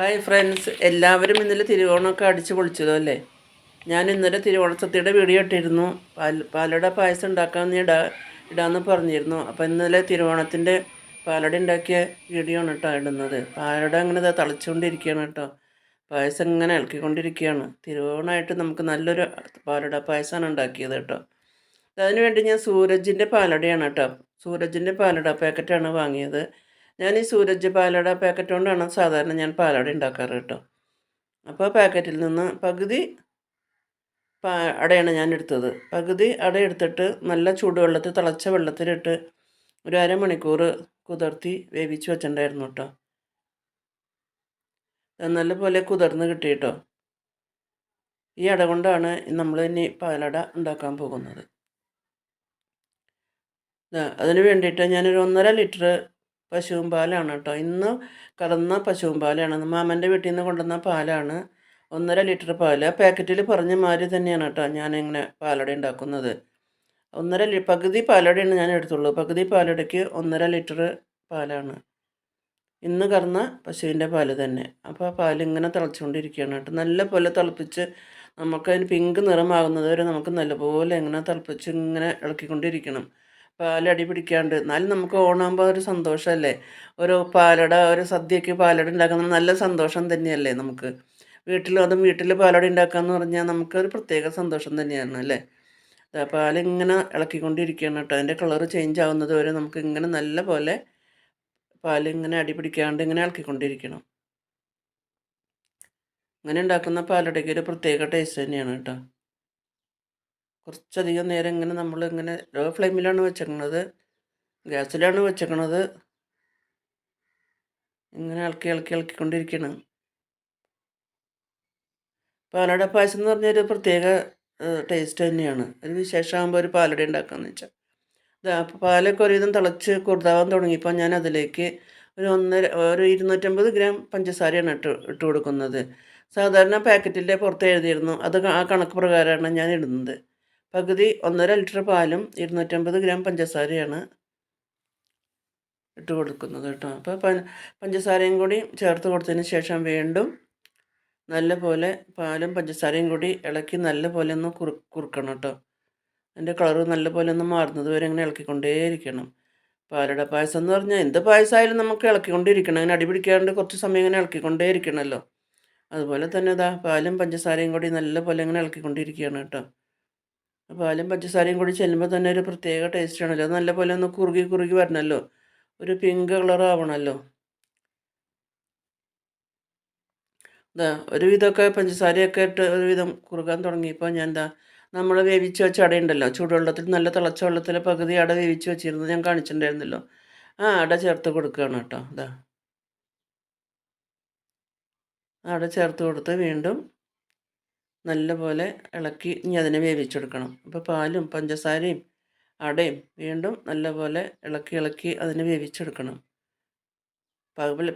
Hi friends എല്ലാവരും ഇന്നലെ തിരുവോണമൊക്കെ അടിച്ച് പൊളിച്ചതോ അല്ലേ? ഞാൻ ഇന്നലെ തിരുവോണസദ്യയുടെ വീഡിയോ ഇട്ടിരുന്നു. പാൽ പാലട പായസം ഉണ്ടാക്കാമെന്ന് ഇടാ ഇടാമെന്ന് പറഞ്ഞിരുന്നു. അപ്പോൾ ഇന്നലെ തിരുവോണത്തിന്റെ പാലട ഉണ്ടാക്കിയ വീഡിയോ ആണ് കേട്ടോ ഇടുന്നത്. പാലട അങ്ങനെ തളിച്ചുകൊണ്ടിരിക്കുകയാണ് കേട്ടോ. പായസം ഇങ്ങനെ ഇളക്കിക്കൊണ്ടിരിക്കുകയാണ്. തിരുവോണമായിട്ട് നമുക്ക് നല്ലൊരു പാലട പായസമാണ് ഉണ്ടാക്കിയത് കേട്ടോ. അതിനുവേണ്ടി ഞാൻ സൂരജിന്റെ പാലടയാണ് കേട്ടോ. സൂരജിന്റെ പാലട പാക്കറ്റാണ് വാങ്ങിയത്. ഞാൻ ഈ സൂരജ് പാലട പാക്കറ്റ് കൊണ്ടാണ് സാധാരണ ഞാൻ പാലട ഉണ്ടാക്കാറ് കേട്ടോ. അപ്പോൾ പാക്കറ്റിൽ നിന്ന് പകുതി അടയാണ് ഞാൻ എടുത്തത്. പകുതി അട എടുത്തിട്ട് നല്ല ചൂടുവെള്ളത്തിൽ തിളച്ച വെള്ളത്തിലിട്ട് ഒരു അരമണിക്കൂർ കുതിർത്തി വേവിച്ച് വെച്ചിട്ടുണ്ടായിരുന്നു കേട്ടോ. നല്ല നല്ലപോലെ കുതിർന്ന് കിട്ടി കേട്ടോ ഈ അട കൊണ്ടാണ് നമ്മൾ ഇനി പാലട ഉണ്ടാക്കാൻ പോകുന്നത്. അതിന് വേണ്ടിയിട്ട് ഞാനൊരു ഒന്നര ലിറ്റർ പശുവും പാലാണ് കേട്ടോ. ഇന്ന് കറന്ന പശുവും പാലാണ്. മാമന്റെ വീട്ടിൽ നിന്ന് കൊണ്ടുവന്ന പാലാണ്. ഒന്നര ലിറ്റർ ആ പാക്കറ്റിൽ പറഞ്ഞ മാതിരി തന്നെയാണ് കേട്ടോ ഞാനിങ്ങനെ പാലട ഉണ്ടാക്കുന്നത്. ഒന്നര ലി പകുതി പാലടയാണ് ഞാൻ എടുത്തുള്ളൂ. പകുതി പാലടയ്ക്ക് ഒന്നര ലിറ്റർ പാലാണ്. ഇന്ന് കറന്ന പശുവിന്റെ പാൽ തന്നെ. അപ്പോൾ ആ പാലിങ്ങനെ തിളച്ചുകൊണ്ടിരിക്കുകയാണ് കേട്ടോ. നല്ല പോലെ തിളപ്പിച്ച് നമുക്കതിന് പിങ്ക് നിറമാകുന്നത് വരെ നമുക്ക് നല്ലപോലെ ഇങ്ങനെ തിളപ്പിച്ച് ഇങ്ങനെ ഇളക്കിക്കൊണ്ടിരിക്കണം. പാലടി പിടിക്കാണ്ട്. എന്നാലും നമുക്ക് ഓണാകുമ്പോൾ ഒരു സന്തോഷമല്ലേ ഒരു പാലട ഒരു സദ്യയ്ക്ക് പാലട ഉണ്ടാക്കുന്നത് നല്ല സന്തോഷം തന്നെയല്ലേ നമുക്ക്? വീട്ടിൽ അതും വീട്ടിൽ പാലട ഉണ്ടാക്കാന്ന് പറഞ്ഞാൽ നമുക്കൊരു പ്രത്യേക സന്തോഷം തന്നെയാണ് അല്ലേ? പാലിങ്ങനെ ഇളക്കിക്കൊണ്ടിരിക്കുകയാണ് കേട്ടോ. അതിന്റെ കളറ് ചേഞ്ച് ആവുന്നത് വരെ നമുക്ക് ഇങ്ങനെ നല്ല പോലെ പാലിങ്ങനെ അടി പിടിക്കാണ്ട് ഇങ്ങനെ ഇളക്കിക്കൊണ്ടിരിക്കണം. ഇങ്ങനെ ഉണ്ടാക്കുന്ന പാലടയ്ക്ക് ഒരു പ്രത്യേക ടേസ്റ്റ് തന്നെയാണ് കേട്ടോ. കുറച്ചധികം നേരം ഇങ്ങനെ നമ്മൾ ഇങ്ങനെ ലോ ഫ്ലെയിമിലാണ് വെച്ചേക്കണത്. ഗ്യാസിലാണ് വെച്ചേക്കണത്. ഇങ്ങനെ ഇളക്കി ഇളക്കി ഇളക്കിക്കൊണ്ടിരിക്കണം പാലട പായസം എന്ന് പറഞ്ഞാൽ ഒരു പ്രത്യേക ടേസ്റ്റ് തന്നെയാണ്. ഒരു വിശേഷമാകുമ്പോൾ ഒരു പാലട ഉണ്ടാക്കാന്ന് വെച്ചാൽ അപ്പോൾ പാലൊക്കെ ഒരുവിധം തിളച്ച് കുറുതാവാൻ തുടങ്ങിയപ്പോൾ ഞാൻ അതിലേക്ക് ഒരു ഒന്നര ഒരു ഇരുന്നൂറ്റമ്പത് ഗ്രാം പഞ്ചസാരയാണ് ഇട്ട് ഇട്ട് കൊടുക്കുന്നത്. സാധാരണ പാക്കറ്റിന്റെ പുറത്ത് എഴുതിയിരുന്നു. അത് ആ കണക്ക് പ്രകാരമാണ് ഞാൻ ഇടുന്നത്. പകുതി ഒന്നര ലിറ്റർ പാലും ഇരുന്നൂറ്റമ്പത് ഗ്രാം പഞ്ചസാരയാണ് ഇട്ട് കൊടുക്കുന്നത് കേട്ടോ. അപ്പോൾ പഞ്ചസാരയും കൂടി ചേർത്ത് കൊടുത്തതിന് ശേഷം വീണ്ടും നല്ല പോലെ പാലും പഞ്ചസാരയും കൂടി ഇളക്കി നല്ല പോലെ ഒന്ന് കുറു കുറുക്കണം കേട്ടോ. അതിന്റെ കളറ് നല്ല പോലെ ഒന്ന് മാറുന്നത് വരെ ഇങ്ങനെ ഇളക്കിക്കൊണ്ടേയിരിക്കണം. പാലട പായസം എന്ന് പറഞ്ഞാൽ എന്ത് പായസമായാലും നമുക്ക് ഇളക്കിക്കൊണ്ടിരിക്കണം. അങ്ങനെ അടിപിടിക്കാണ്ട് കുറച്ച് സമയം ഇങ്ങനെ ഇളക്കിക്കൊണ്ടേയിരിക്കണമല്ലോ. അതുപോലെ തന്നെ ഇതാ പാലും പഞ്ചസാരയും കൂടി നല്ല പോലെ ഇങ്ങനെ ഇളക്കിക്കൊണ്ടിരിക്കുകയാണ് കേട്ടോ. പാലും പഞ്ചസാരയും കൂടി ചെല്ലുമ്പോൾ തന്നെ ഒരു പ്രത്യേക ടേസ്റ്റ് ആണല്ലോ. അത് നല്ല പോലെ ഒന്ന് കുറുകി കുറുകി വരണമല്ലോ ഒരു പിങ്ക് കളർ ആവണമല്ലോ ഇതാ ഒരുവിധമൊക്കെ പഞ്ചസാരയൊക്കെ ഇട്ട് ഒരുവിധം കുറുകാൻ തുടങ്ങിയപ്പോൾ ഞാൻ എന്താ നമ്മൾ വേവിച്ച് വെച്ച അടയുണ്ടല്ലോ ചൂടുവെള്ളത്തിൽ നല്ല തിളച്ച വെള്ളത്തിൽ പകുതി അട വേവിച്ച് വെച്ചിരുന്നത് ഞാൻ കാണിച്ചിട്ടുണ്ടായിരുന്നല്ലോ. ആ അട ചേർത്ത് കൊടുക്കുകയാണ് കേട്ടോ. അതാ അട ചേർത്ത് കൊടുത്ത് വീണ്ടും നല്ലപോലെ ഇളക്കി ഇനി അതിനെ വേവിച്ചെടുക്കണം അപ്പോൾ പാലും പഞ്ചസാരയും അടയും വീണ്ടും നല്ലപോലെ ഇളക്കി ഇളക്കി അതിനെ വേവിച്ചെടുക്കണം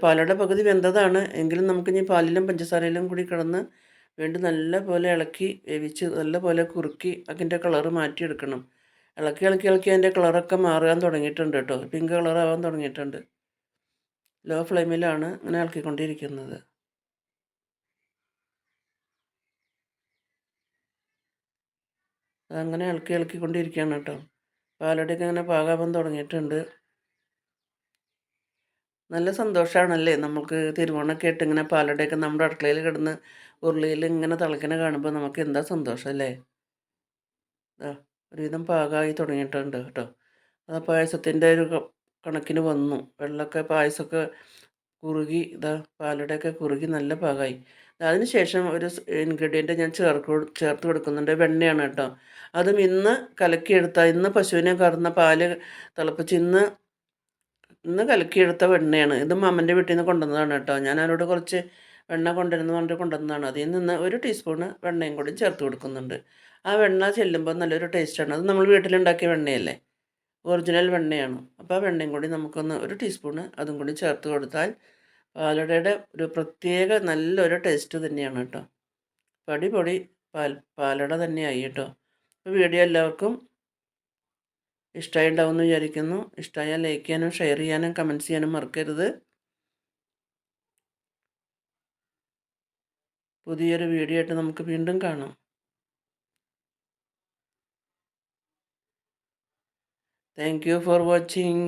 പാലയുടെ പകുതി വെന്തതാണ്. എങ്കിലും നമുക്കിനി പാലിലും പഞ്ചസാരയിലും കൂടി കിടന്ന് വീണ്ടും നല്ലപോലെ ഇളക്കി വേവിച്ച് നല്ലപോലെ കുറുക്കി അതിന്റെ കളറ് മാറ്റിയെടുക്കണം ഇളക്കി ഇളക്കി ഇളക്കി അതിന്റെ കളറൊക്കെ മാറാൻ തുടങ്ങിയിട്ടുണ്ട് കേട്ടോ. പിങ്ക് കളറാവാൻ തുടങ്ങിയിട്ടുണ്ട്. ലോ ഫ്ലെയിമിലാണ് അങ്ങനെ ഇളക്കിക്കൊണ്ടിരിക്കുന്നത്. അതങ്ങനെ ഇളക്കി ഇളക്കിക്കൊണ്ടിരിക്കുകയാണ് കേട്ടോ. പാലടയൊക്കെ അങ്ങനെ പാകാപം തുടങ്ങിയിട്ടുണ്ട്. നല്ല സന്തോഷമാണല്ലേ നമുക്ക് തിരുവോണമൊക്കെ ആയിട്ട് ഇങ്ങനെ പാലടയൊക്കെ നമ്മുടെ അടുക്കളയിൽ കിടന്ന് ഉരുളിയിൽ ഇങ്ങനെ തിളക്കണ കാണുമ്പോൾ നമുക്ക് എന്താ സന്തോഷം അല്ലേ ഒരുവിധം പാകമായി തുടങ്ങിയിട്ടുണ്ട് കേട്ടോ. അത് പായസത്തിന്റെ ഒരു കണക്കിന് വന്നു. വെള്ളമൊക്കെ പായസമൊക്കെ കുറുകി ഇതാ പാലടയൊക്കെ കുറുകി നല്ല പാകമായി അതിനുശേഷം ഒരു ഇൻഗ്രീഡിയന്റ് ഞാൻ ചേർക്ക് ചേർത്ത് കൊടുക്കുന്നുണ്ട്. വെണ്ണയാണ് കേട്ടോ. അതും ഇന്ന് കലക്കിയെടുത്ത ഇന്ന് പശുവിനെ കറന്ന പാൽ തിളപ്പിച്ച് ഇന്ന് ഇന്ന് കലക്കിയെടുത്ത വെണ്ണയാണ്. ഇതും അമ്മന്റെ വീട്ടിൽ നിന്ന് കൊണ്ടുവന്നതാണ് കേട്ടോ. ഞാൻ അവരോട് കുറച്ച് വെണ്ണ കൊണ്ടുവരുന്ന പറഞ്ഞിട്ട് കൊണ്ടുവന്നതാണ്. അതിൽ നിന്ന് ഒരു ടീസ്പൂണ് വെണ്ണയും കൂടി ചേർത്ത് കൊടുക്കുന്നുണ്ട്. ആ വെണ്ണ ചെല്ലുമ്പോൾ നല്ലൊരു ടേസ്റ്റാണ്. അത് നമ്മൾ വീട്ടിലുണ്ടാക്കിയ വെണ്ണയല്ലേ? ഒറിജിനൽ വെണ്ണയാണ്. അപ്പോൾ ആ വെണ്ണയും കൂടി നമുക്കൊന്ന് ഒരു ടീസ്പൂണ് അതും കൂടി ചേർത്ത് കൊടുത്താൽ പാലടയുടെ ഒരു പ്രത്യേക നല്ലൊരു ടേസ്റ്റ് തന്നെയാണ് കേട്ടോ. പടിപൊടി പാൽ പാലട തന്നെയായി കേട്ടോ. വീഡിയോ എല്ലാവർക്കും ഇഷ്ടമായി ഉണ്ടാവുമെന്ന് വിചാരിക്കുന്നു. ഇഷ്ടമായാൽ ലൈക്ക് ചെയ്യാനും ഷെയർ ചെയ്യാനും കമന്റ്സ് ചെയ്യാനും മറക്കരുത്. പുതിയൊരു വീഡിയോ ആയിട്ട് നമുക്ക് വീണ്ടും കാണാം. Thank you for watching